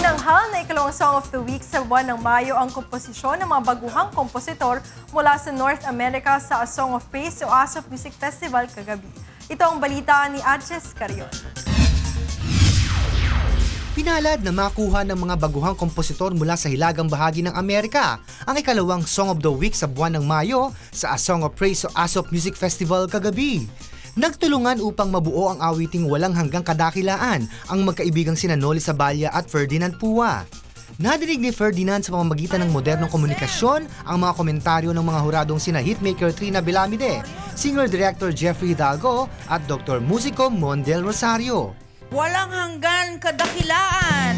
Itinanghal na ikalawang Song of the Week sa buwan ng Mayo ang komposisyon ng mga baguhang kompositor mula sa North America sa A Song of Praise o ASOP Music Festival kagabi. Ito ang balita ni Adjes Carion. Pinalad na makuha ng mga baguhang kompositor mula sa hilagang bahagi ng Amerika ang ikalawang Song of the Week sa buwan ng Mayo sa A Song of Praise o ASOP Music Festival kagabi. Nagtulungan upang mabuo ang awiting walang hanggang kadakilaan ang magkaibigang sina Noli Saballa at Ferdinand Pua. Nadinig ni Ferdinand sa pamamagitan ng modernong komunikasyon ang mga komentaryo ng mga huradong sina hitmaker Trina Belamide, singer-director Jeffrey Hidalgo at Dr. Musico Mondel Rosario. Walang hanggan kadakilaan,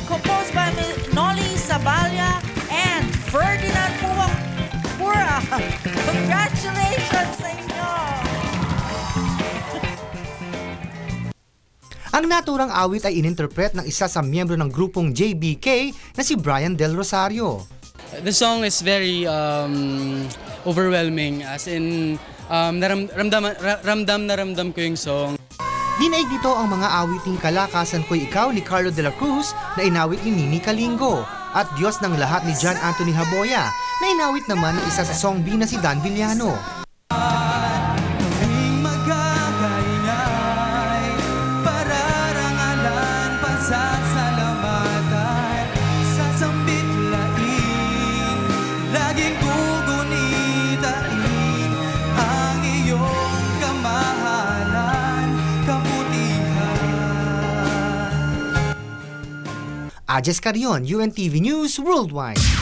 Ang naturang awit ay ininterpret ng isa sa miyembro ng grupong JBK na si Brian Del Rosario. The song is very um, overwhelming as in um, naram, ramdam, ramdam na ramdam ko yung song. Dinaig nito ang mga awiting Kalakasan Ko'y Ikaw ni Carlo de la Cruz na inawit ni Nini Kalingo at Diyos ng Lahat ni John Anthony Haboya na inawit naman ng isa sa song B na si Dan Villano. Ajes Carion, UNTV News Worldwide.